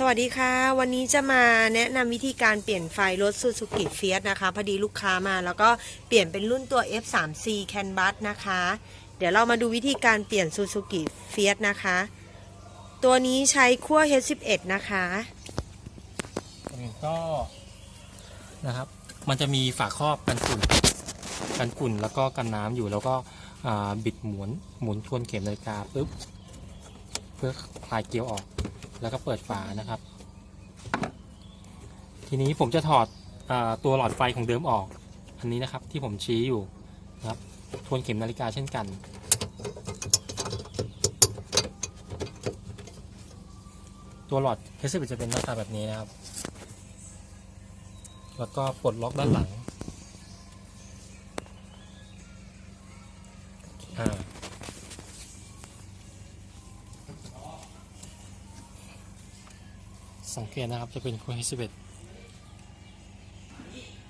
สวัสดีค่ะ วันนี้จะมาแนะนำวิธีการเปลี่ยนไฟรถ Suzuki Fiat นะคะ พอดีลูกค้ามาแล้วก็เปลี่ยนเป็นรุ่นตัว F3C CAN Bus นะคะ เดี๋ยวเรามาดูวิธีการเปลี่ยน Suzuki Fiat นะคะ ตัวนี้ใช้ขั้ว H11 นะคะอันนี้ก็นะครับ มันจะมีฝาครอบกันฝุ่นกันฝุ่นแล้วก็กันน้ำอยู่แล้วก็บิดหมุนหมุนทวนเข็มนาฬิกาปุ๊บเพื่อคลายเกลียวออก แล้วก็เปิดฝานะครับ ทีนี้ผมจะถอดอตัวหลอดไฟของเดิมออก อันนี้นะครับที่ผมชี้อยู่นะครับทวนเข็มนาฬิกาเช่นกัน ตัวหลอดเฮสเจะเป็นหน้าตาแบบนี้นะครับ แล้วก็ปลดล็อกด้านหลังอ่า สังเกตนะครับจะเป็นคูเฮสเบต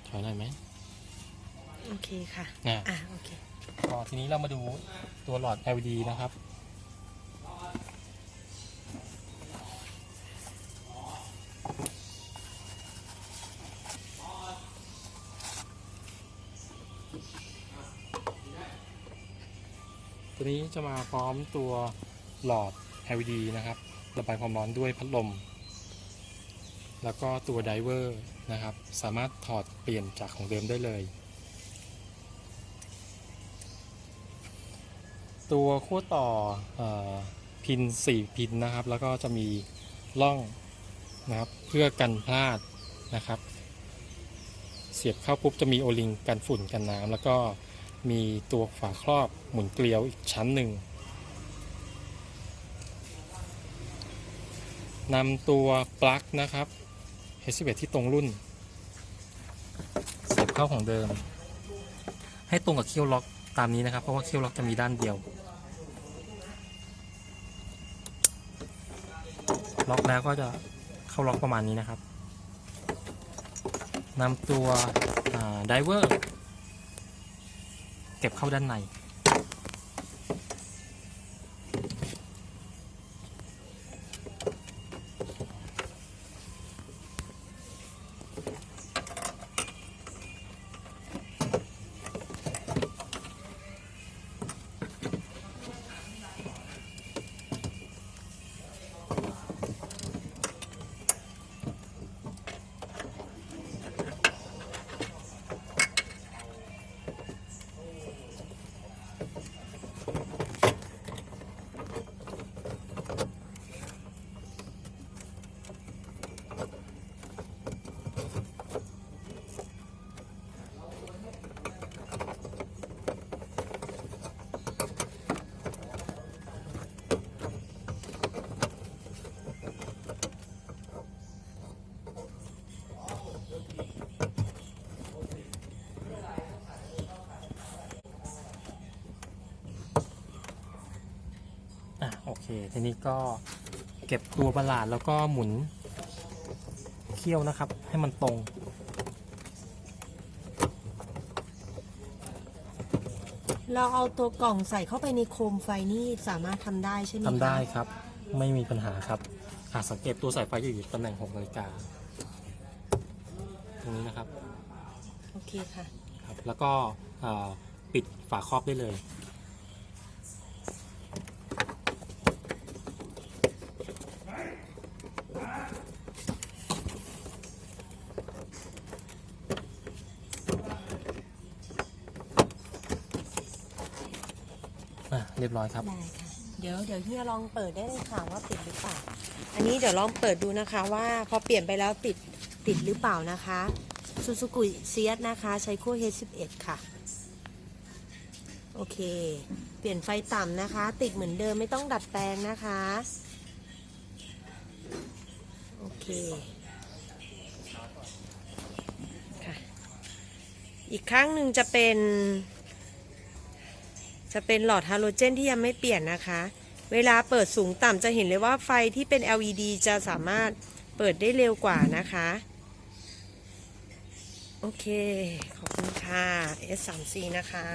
ถอยหน่อยไหมโอเคค่ะอ่าอะโอเคก็ทีนี้เรามาดูตัวหลอด LED นะครับตัวนี้จะมาพร้อมตัวหลอด LED นะครับ ระบายความร้อนด้วยพัดลม แล้วก็ตัวไดเวอร์นะครับ สามารถถอดเปลี่ยนจากของเดิมได้เลย ตัวขั้วต่อออพิน 4 พินนะครับ แล้วก็จะมีร่องนะครับเพื่อกันพลาดนะครับ เสียบเข้าปุ๊บจะมีโอลิงกันฝุ่นกันน้ำแล้วก็มีตัวฝาครอบหมุนเกลียวอีกชั้นหนึ่งนำตัวปลั๊กนะครับ H11 ที่ตรงรุ่น เสียบเข้าของเดิม ให้ตรงกับเคี่ยวล็อกตามนี้นะครับ เพราะว่าเคี่ยวล็อกจะมีด้านเดียว ล็อกแล้วก็จะเข้าล็อกประมาณนี้นะครับนำตัวไดเวอร์ เก็บเข้าด้านใน ทีนี้ก็เก็บตัวประหลาดแล้วก็หมุนเคี่ยวนะครับ ให้มันตรง เราเอาตัวกล่องใส่เข้าไปในโคมไฟนี่สามารถทำได้ใช่ไหมคะทำได้ครับ ไม่มีปัญหาครับอะสังเกตตัวสายไฟจะอยู่ตำแหน่ง6นาฬิกาตรงนี้นะครับโอเคค่ะ ครับ แล้วก็อ่าปิดฝาครอบได้เลย อะเรียบร้อยครับ ได้ค่ะ เดี๋ยวเดี๋ยวเฮียลองเปิดได้เลยค่ะว่าติดหรือเปล่า อันนี้เดี๋ยวลองเปิดดูนะคะว่าพอเปลี่ยนไปแล้วติดติดหรือเปล่านะคะซูซูกุเซียสนะคะ ใช้ขั้ว H11 ค่ะ โอเค เปลี่ยนไฟต่ำนะคะ ติดเหมือนเดิมไม่ต้องดัดแปลงนะคะ โอเคค่ะ อีกครั้งหนึ่งจะเป็น จะเป็นหลอดฮาโลเจนที่ยังไม่เปลี่ยนนะคะ เวลาเปิดสูงต่ำจะเห็นเลยว่าไฟที่เป็น LED จะสามารถเปิดได้เร็วกว่านะคะ โอเค ขอบคุณค่ะ S3C นะคะ